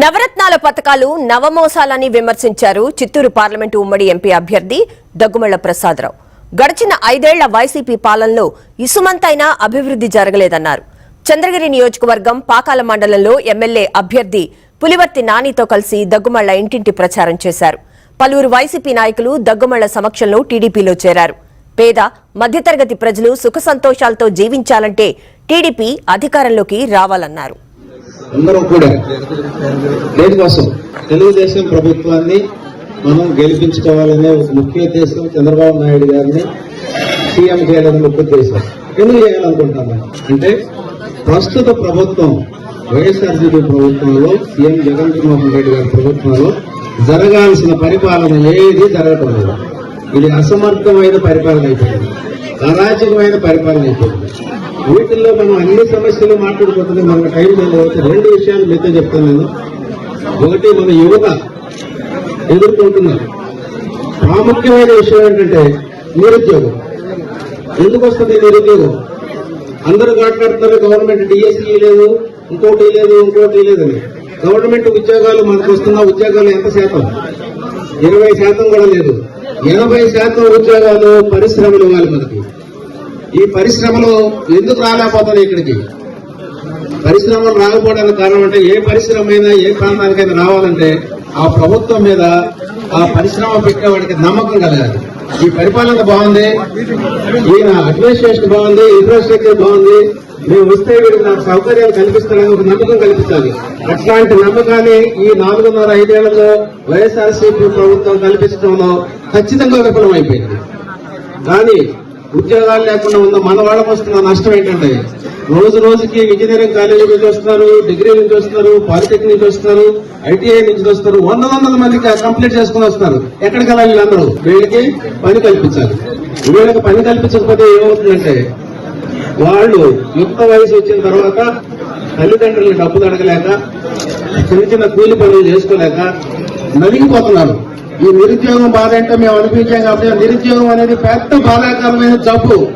నవరత్నాల పథకాలు నవమోసాలని విమర్శించారు చిత్తూరు పార్లమెంటు ఉమ్మడి ఎంపీ అభ్యర్థి దగ్గుమళ్ళ ప్రసాదరావు. గడిచిన ఐదేళ్ళ వైసీపీ పాలనలో ఇసుమంతైనా అభివృద్ధి జరగలేదన్నారు. చంద్రగిరి నియోజకవర్గం పాకాల మండలంలో ఎమ్మెల్యే అభ్యర్థి పులివర్తి నానితో కలిసి దగ్గుమళ్ళ ఇంటింటి ప్రచారం చేశారు. పలువురు వైసీపీ నాయకులు దగ్గుమళ్ళ సమక్షంలో టీడీపీలో చేరారు. పేద మధ్యతరగతి ప్రజలు సుఖ సంతోషాలతో జీవించాలంటే టీడీపీ అధికారంలోకి రావాలన్నారు. అందరం కూడా దేనికోసం? తెలుగుదేశం ప్రభుత్వాన్ని మనం గెలిపించుకోవాలనే ఒక ముఖ్య ఉద్దేశం చంద్రబాబు నాయుడు గారిని సీఎం చేయాలని ముఖ్య ఉద్దేశం. ఎందుకు చేయాలనుకుంటున్నాం అంటే ప్రస్తుత ప్రభుత్వం వైఎస్ఆర్సీపీ ప్రభుత్వంలో సీఎం జగన్మోహన్ రెడ్డి గారి ప్రభుత్వంలో జరగాల్సిన పరిపాలన ఏది జరగటం లేదు. ఇది అసమర్థమైన పరిపాలన అయిపోయింది. అరాచకమైన పరిపాలన అయిపోయింది. వీటిల్లో మనం అన్ని సమస్యలు మాట్లాడుకుంటున్నాం. మన టైం లేదు రెండు విషయాలు మీతో చెప్తాను నేను. ఒకటి మన యువత ఎదుర్కొంటున్నారు. ప్రాముఖ్యమైన విషయం ఏంటంటే నిరుద్యోగం. ఎందుకు వస్తుంది నిరుద్యోగం? అందరూ మాట్లాడుతున్నారు గవర్నమెంట్ డిఎస్సీ లేదు ఇంకోటి లేదు ఇంకోటి లేదని. గవర్నమెంట్ ఉద్యోగాలు మనకు వస్తున్న ఉద్యోగాలు ఎంత శాతం? ఇరవై శాతం కూడా లేదు. ఎనభై శాతం ఉద్యోగాలు పరిశ్రమలు ఇవ్వాలి మనకి. ఈ పరిశ్రమలు ఎందుకు రాలేకపోతున్నాయి ఇక్కడికి? పరిశ్రమలు రాకపోవడానికి కారణం అంటే ఏ పరిశ్రమ అయినా ఏ ప్రాంతానికైనా రావాలంటే ఆ ప్రభుత్వం మీద ఆ పరిశ్రమ పెట్టేవాడికి నమ్మకం కలగాలి. ఈ పరిపాలన బాగుంది ఈయన అడ్మినిస్ట్రేషన్ బాగుంది ఇన్ఫ్రాస్ట్రక్చర్ బాగుంది. మేము వస్తే వీడికి నాకు సౌకర్యాలు కల్పిస్తాడని ఒక నమ్మకం కల్పించాలి అట్లాంటి నమ్మకాన్ని ఈ నాలుగున్నర ఐదేళ్ళలో వైఎస్ఆర్సీపీ ప్రభుత్వం కల్పించడంలో ఖచ్చితంగా విఫలమైపోయింది. కానీ ఉద్యోగాలు లేకుండా ఉన్న మన వాళ్ళకు వస్తున్న నష్టం ఏంటంటే రోజు రోజుకి ఇంజనీరింగ్ కాలేజీ నుంచి వస్తున్నారు డిగ్రీ నుంచి వస్తున్నారు పాలిటెక్నిక్ నుంచి వస్తున్నారు ఐటీఐ నుంచి వస్తారు వంద వందల మంది కంప్లీట్ చేసుకుని వస్తున్నారు. ఎక్కడికి వెళ్ళాలి వీళ్ళందరూ? వీళ్ళకి పని కల్పించాలి. వీళ్ళకి పని కల్పించకపోతే ఏమవుతుందంటే వాళ్ళు యుక్త వయసు వచ్చిన తర్వాత తల్లిదండ్రులు డబ్బులు అడగలేక చిన్న చిన్న కూలి పనులు చేసుకోలేక నలిగిపోతున్నారు. ఈ నిరుద్యోగం బాధ అంటే మేము అనిపించాం కాబట్టి నిరుద్యోగం అనేది పెద్ద బాధాకరమైన జబ్బు.